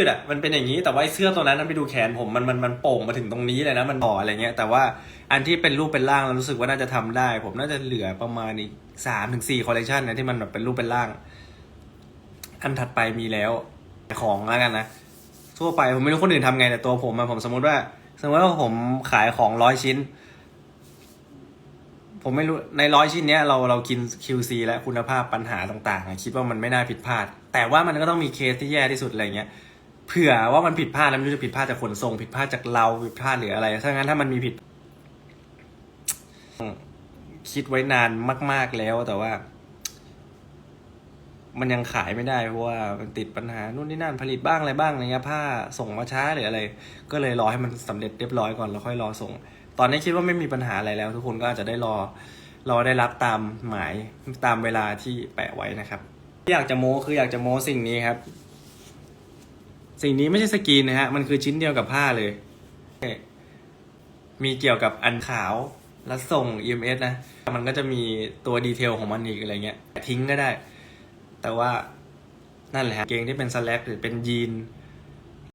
ืดอะมันเป็นอย่างนี้แต่ว่าเสื้อตัวนั้นนะไปดูแขนผมมันมันมันโป่งมาถึงตรงนี้เลยนะมันต่ออะไรเงี้ย แต่ว่าอันที่เป็นรูปเป็นร่างเรารู้สึกว่าน่าจะทำได้ ผมน่าจะเหลือประมาณอีกสามถึงสี่คอลเลคชันนะที่มันแบบเป็นรูปเป็นร่าง อันถัดไปมีแล้วของแล้วกันนะทั่วไปผมไม่รู้คนอื่นทำไงแต่ตัวผมอะผมสมมติว่า สมมติว่าผมขายของร้อยชิ้น ผมไม่รู้ในร้อยชิ้นเนี้ยเราเรากิน QC และคุณภาพปัญหาต่างๆคิดว่ามันไม่น่าผิดพลาด แต่ว่ามันก็ต้องมีเคสที่แย่ที่สุดอะไรเงี้ย เผื่อว่ามันผิดพลาดแล้วไม่รู้จะผิดพลาดจากขนส่งผิดพลาดจากเราผิดพลาดหรืออะไรถ้างั้นถ้ามันมีผิด คิดไว้นานมาก ๆแล้วแต่ว่า มันยังขายไม่ได้เพราะว่ามันติดปัญหานู่นนี่นั่นผลิตบ้างอะไรบ้างอะไรเงี้ยผ้าส่งมาช้าหรืออะไร ก็เลยรอให้มันสำเร็จเรียบร้อยก่อนแล้วค่อยรอส่ง ตอนนี้คิดว่าไม่มีปัญหาอะไรแล้ว ทุกคนก็อาจจะได้รอรอได้รับตามหมายตามเวลาที่แปะไว้นะครับที่อยากจะโม้คืออยากจะโม้สิ่งนี้ครับ สิ่งนี้ไม่ใช่สกรีนนะฮะ มันคือชิ้นเดียวกับผ้าเลย มีเกี่ยวกับอันขาวแล้วส่ง EMS นะ มันก็จะมีตัวดีเทลของมันอีกอะไรเงี้ย ทิ้งก็ได้ แต่ว่านั่นแหละเกงที่เป็นสแลกหรือเป็นยีน